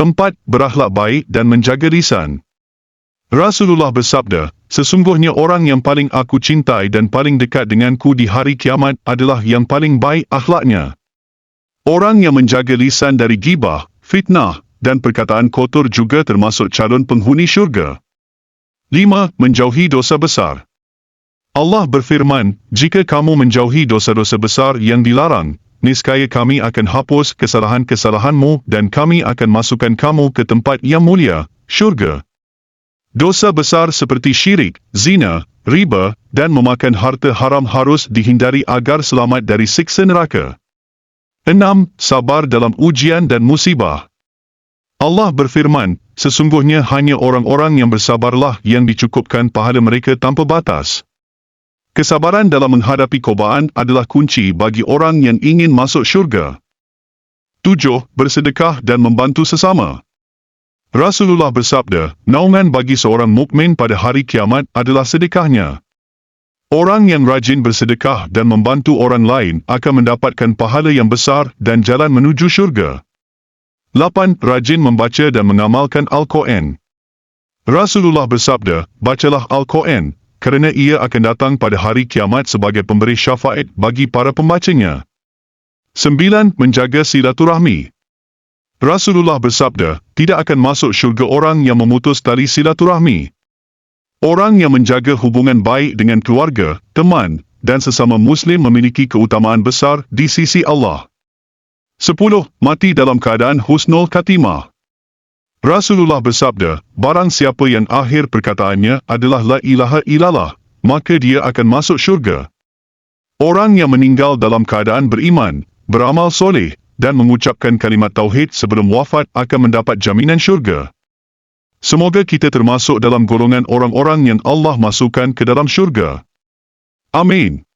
Empat, berakhlak baik dan menjaga lisan. Rasulullah bersabda, sesungguhnya orang yang paling aku cintai dan paling dekat denganku di hari kiamat adalah yang paling baik akhlaknya. Orang yang menjaga lisan dari gibah, fitnah dan perkataan kotor juga termasuk calon penghuni syurga. Lima, menjauhi dosa besar. Allah berfirman, jika kamu menjauhi dosa-dosa besar yang dilarang, niscaya kami akan hapus kesalahan-kesalahanmu dan kami akan masukkan kamu ke tempat yang mulia, syurga. Dosa besar seperti syirik, zina, riba dan memakan harta haram harus dihindari agar selamat dari siksa neraka. 6. Sabar dalam ujian dan musibah. Allah berfirman, sesungguhnya hanya orang-orang yang bersabarlah yang dicukupkan pahala mereka tanpa batas. Kesabaran dalam menghadapi cobaan adalah kunci bagi orang yang ingin masuk syurga. 7. Bersedekah dan membantu sesama. Rasulullah bersabda, naungan bagi seorang mukmin pada hari kiamat adalah sedekahnya. Orang yang rajin bersedekah dan membantu orang lain akan mendapatkan pahala yang besar dan jalan menuju syurga. 8. Rajin membaca dan mengamalkan Al-Quran. Rasulullah bersabda, bacalah Al-Quran, kerana ia akan datang pada hari kiamat sebagai pemberi syafaat bagi para pembacanya. 9. Menjaga silaturahmi. Rasulullah bersabda, tidak akan masuk syurga orang yang memutus tali silaturahmi. Orang yang menjaga hubungan baik dengan keluarga, teman dan sesama Muslim memiliki keutamaan besar di sisi Allah. 10. Mati dalam keadaan husnul khatimah. Rasulullah bersabda, barang siapa yang akhir perkataannya adalah La ilaha illallah, maka dia akan masuk syurga. Orang yang meninggal dalam keadaan beriman, beramal soleh dan mengucapkan kalimat tauhid sebelum wafat akan mendapat jaminan syurga. Semoga kita termasuk dalam golongan orang-orang yang Allah masukkan ke dalam syurga. Amin.